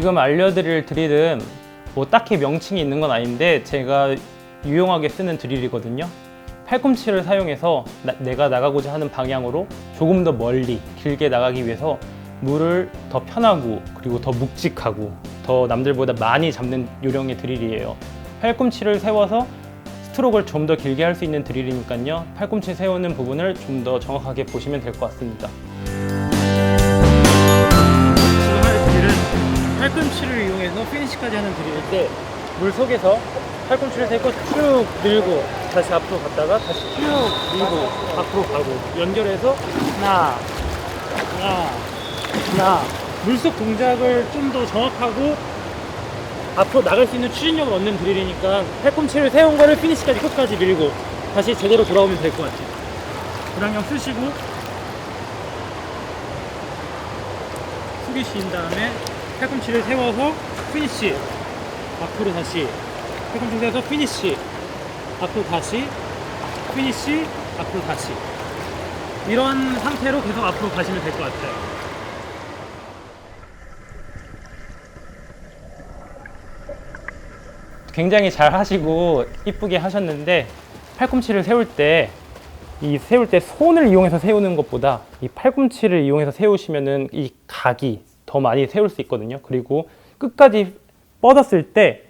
지금 알려드릴 드릴은 뭐 딱히 명칭이 있는 건 아닌데 제가 유용하게 쓰는 드릴이거든요. 팔꿈치를 사용해서 나- 내가 나가고자 하는 방향으로 조금 더 멀리 길게 나가기 위해서 물을 더 편하고 그리고 더 묵직하고 더 남들보다 많이 잡는 요령의 드릴이에요. 팔꿈치를 세워서 스트로크를 좀 더 길게 할 수 있는 드릴이니까요. 팔꿈치 세우는 부분을 좀 더 정확하게 보시면 될 것 같습니다. 팔꿈치를 이용해서 피니시까지 하는 드릴인데 물 속에서 팔꿈치를 대고 쭉 밀고 다시 앞으로 갔다가 다시 쭉 밀고 앞으로 가고 연결해서 하나 하나 하나 물속 동작을 좀 더 정확하고 앞으로 나갈 수 있는 추진력을 얻는 드릴이니까 팔꿈치를 세운 거를 피니시까지 끝까지 밀고 다시 제대로 돌아오면 될 것 같아요. 불안경 쓰시고 숙이신 다음에 팔꿈치를 세워서 피니시 앞으로 다시 팔꿈치 세워서 피니시 앞으로 다시 피니시 앞으로 다시 이런 상태로 계속 앞으로 가시면 될 것 같아요. 굉장히 잘 하시고 이쁘게 하셨는데 팔꿈치를 세울 때 이 세울 때 손을 이용해서 세우는 것보다 이 팔꿈치를 이용해서 세우시면은 이 각이 더 많이 세울 수 있거든요. 그리고 끝까지 뻗었을 때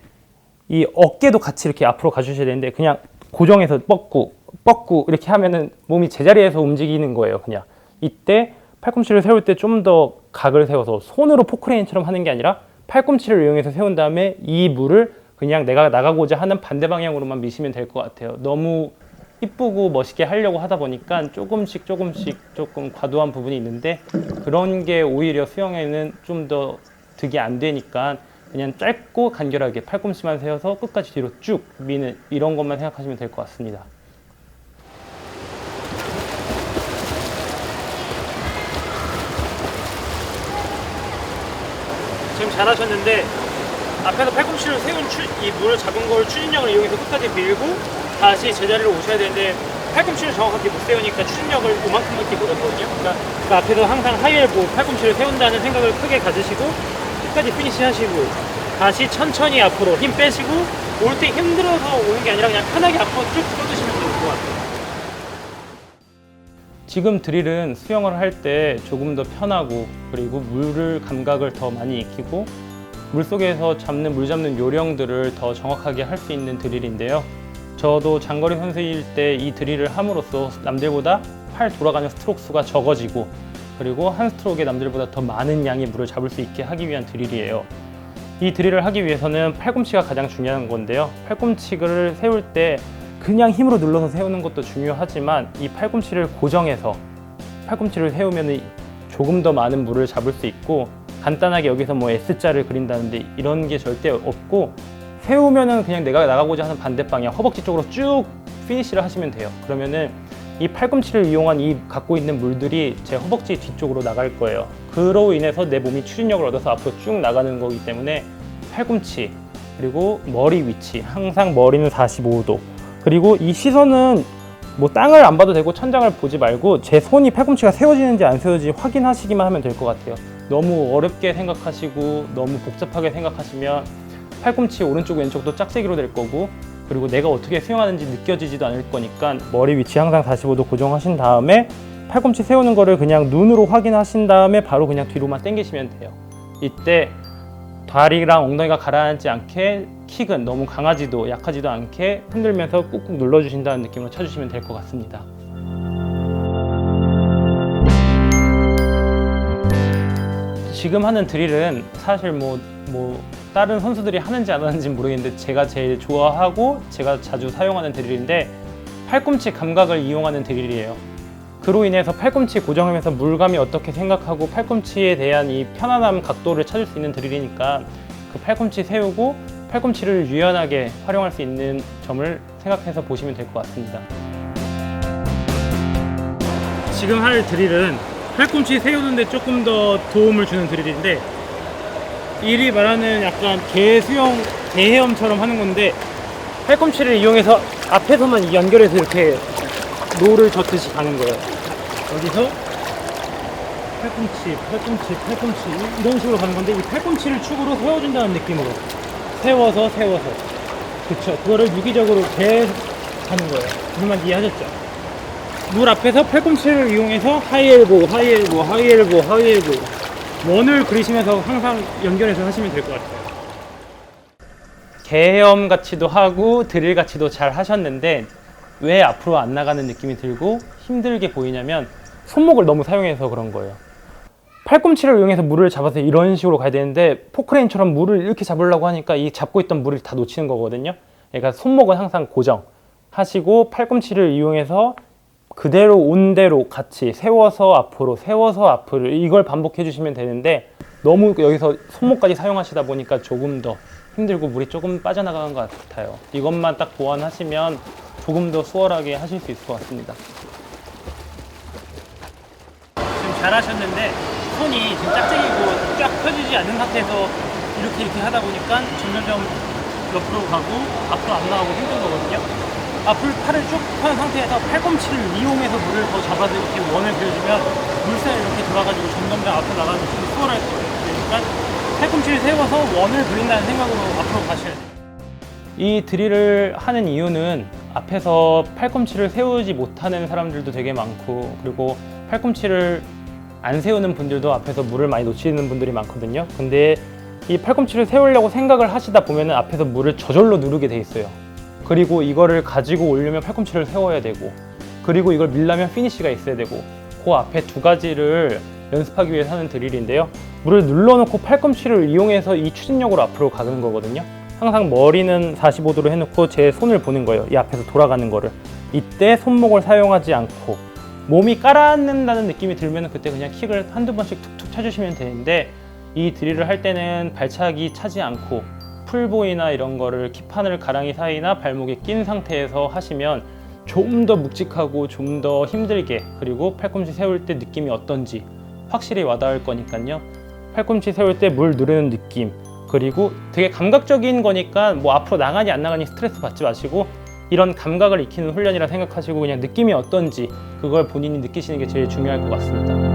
이 어깨도 같이 이렇게 앞으로 가주셔야 되는데 그냥 고정해서 뻗고 뻗고 이렇게 하면은 몸이 제자리에서 움직이는 거예요. 그냥 이때 팔꿈치를 세울 때 좀 더 각을 세워서 손으로 포크레인처럼 하는 게 아니라 팔꿈치를 이용해서 세운 다음에 이 물을 그냥 내가 나가고자 하는 반대 방향으로만 미시면 될 것 같아요. 너무 이쁘고 멋있게 하려고 하다 보니까 조금씩 조금씩 조금 과도한 부분이 있는데 그런 게 오히려 수영에는 좀 더 득이 안 되니까 그냥 짧고 간결하게 팔꿈치만 세워서 끝까지 뒤로 쭉 미는 이런 것만 생각하시면 될 것 같습니다. 지금 잘하셨는데 앞에서 팔꿈치를 세운 추, 이 물을 잡은 걸 추진력을 이용해서 끝까지 밀고 다시 제자리로 오셔야 되는데 팔꿈치를 정확하게 못 세우니까 추진력을 이만큼밖에 못 얻거든요. 그러니까 그 앞에서 항상 하이엘보 팔꿈치를 세운다는 생각을 크게 가지시고 끝까지 피니시 하시고 다시 천천히 앞으로 힘 빼시고 올 때 힘들어서 오는 게 아니라 그냥 편하게 앞으로 쭉 뻗으시면 될 것 같아요. 지금 드릴은 수영을 할 때 조금 더 편하고 그리고 물을 감각을 더 많이 익히고 물속에서 잡는 물 잡는 요령들을 더 정확하게 할 수 있는 드릴인데요. 저도 장거리 선수일 때 이 드릴을 함으로써 남들보다 팔 돌아가는 스트로크 수가 적어지고 그리고 한 스트로크에 남들보다 더 많은 양의 물을 잡을 수 있게 하기 위한 드릴이에요. 이 드릴을 하기 위해서는 팔꿈치가 가장 중요한 건데요. 팔꿈치를 세울 때 그냥 힘으로 눌러서 세우는 것도 중요하지만 이 팔꿈치를 고정해서 팔꿈치를 세우면 조금 더 많은 물을 잡을 수 있고 간단하게 여기서 뭐 S자를 그린다는데 이런 게 절대 없고 세우면은 그냥 내가 나가고자 하는 반대 방향 허벅지 쪽으로 쭉 피니시를 하시면 돼요. 그러면은 이 팔꿈치를 이용한 이 갖고 있는 물들이 제 허벅지 뒤쪽으로 나갈 거예요. 그로 인해서 내 몸이 추진력을 얻어서 앞으로 쭉 나가는 거기 때문에 팔꿈치 그리고 머리 위치 항상 머리는 45도 그리고 이 시선은 뭐 땅을 안 봐도 되고 천장을 보지 말고 제 손이 팔꿈치가 세워지는지 안 세워지는지 확인하시기만 하면 될 것 같아요. 너무 어렵게 생각하시고 너무 복잡하게 생각하시면 팔꿈치 오른쪽 왼쪽도 짝재기로 될 거고 그리고 내가 어떻게 수영하는지 느껴지지도 않을 거니까 머리 위치 항상 45도 고정하신 다음에 팔꿈치 세우는 거를 그냥 눈으로 확인하신 다음에 바로 그냥 뒤로만 당기시면 돼요. 이때 다리랑 엉덩이가 가라앉지 않게 킥은 너무 강하지도 약하지도 않게 흔들면서 꾹꾹 눌러주신다는 느낌으로 쳐주시면 될 것 같습니다. 지금 하는 드릴은 사실 뭐, 뭐 다른 선수들이 하는지 안 하는지 모르겠는데 제가 제일 좋아하고 제가 자주 사용하는 드릴인데 팔꿈치 감각을 이용하는 드릴이에요. 그로 인해서 팔꿈치 고정하면서 물감이 어떻게 생각하고 팔꿈치에 대한 이 편안함 각도를 찾을 수 있는 드릴이니까 그 팔꿈치 세우고 팔꿈치를 유연하게 활용할 수 있는 점을 생각해서 보시면 될 것 같습니다. 지금 할 드릴은 팔꿈치 세우는데 조금 더 도움을 주는 드릴인데 이리 말하는 약간 개 수영 개헤엄처럼 하는 건데 팔꿈치를 이용해서 앞에서만 연결해서 이렇게 노를 젓듯이 가는 거예요. 여기서 팔꿈치, 팔꿈치, 팔꿈치 이런 식으로 가는 건데 이 팔꿈치를 축으로 세워준다는 느낌으로 세워서 세워서 그쵸 그거를 유기적으로 계속 가는 거예요 무슨 이해하셨죠? 물 앞에서 팔꿈치를 이용해서 하이엘보, 하이엘보, 하이엘보, 하이엘보 원을 그리시면서 항상 연결해서 하시면 될 것 같아요 개엄 같이도 하고 드릴 같이도 잘 하셨는데 왜 앞으로 안 나가는 느낌이 들고 힘들게 보이냐면 손목을 너무 사용해서 그런 거예요. 팔꿈치를 이용해서 물을 잡아서 이런 식으로 가야 되는데 포크레인처럼 물을 이렇게 잡으려고 하니까 이 잡고 있던 물을 다 놓치는 거거든요. 그러니까 손목은 항상 고정 하시고 팔꿈치를 이용해서 그대로 온 대로 같이 세워서 앞으로 세워서 앞으로 이걸 반복해 주시면 되는데 너무 여기서 손목까지 사용하시다 보니까 조금 더 힘들고 물이 조금 빠져나가는 것 같아요. 이것만 딱 보완하시면 조금 더 수월하게 하실 수 있을 것 같습니다. 지금 잘 하셨는데 손이 지금 짝짝이고 쫙 펴지지 않는 상태에서 이렇게 이렇게 하다 보니까 점점점 옆으로 가고 앞으로 안 나가고 힘든 거거든요. 앞을 팔을 쭉편 상태에서 팔꿈치를 이용해서 물을 더 잡아서 이렇게 원을 그려주면 물살이 이렇게 돌아가지고 점점점 앞으로 나가는 게좀 수월할 거예요. 그러니까 팔꿈치를 세워서 원을 그린다는 생각으로 앞으로 가셔야 돼요. 이 드릴을 하는 이유는 앞에서 팔꿈치를 세우지 못하는 사람들도 되게 많고 그리고 팔꿈치를 안 세우는 분들도 앞에서 물을 많이 놓치는 분들이 많거든요. 근데 이 팔꿈치를 세우려고 생각을 하시다 보면은 앞에서 물을 저절로 누르게 돼 있어요. 그리고 이거를 가지고 오려면 팔꿈치를 세워야 되고 그리고 이걸 밀려면 피니쉬가 있어야 되고 그 앞에 두 가지를 연습하기 위해서 하는 드릴인데요. 물을 눌러놓고 팔꿈치를 이용해서 이 추진력으로 앞으로 가는 거거든요. 항상 머리는 45도로 해놓고 제 손을 보는 거예요. 이 앞에서 돌아가는 거를. 이때 손목을 사용하지 않고 몸이 깔아앉는다는 느낌이 들면 그때 그냥 킥을 한두 번씩 툭툭 쳐주시면 되는데 이 드릴을 할 때는 발차기 차지 않고 풀보이나 이런 거를 킥판을 가랑이 사이나 발목에 낀 상태에서 하시면 좀 더 묵직하고 좀 더 힘들게 그리고 팔꿈치 세울 때 느낌이 어떤지 확실히 와닿을 거니까요. 팔꿈치 세울 때 물 누르는 느낌 그리고 되게 감각적인 거니까 뭐 앞으로 나가니 안 나가니 스트레스 받지 마시고 이런 감각을 익히는 훈련이라 생각하시고 그냥 느낌이 어떤지 그걸 본인이 느끼시는 게 제일 중요할 것 같습니다.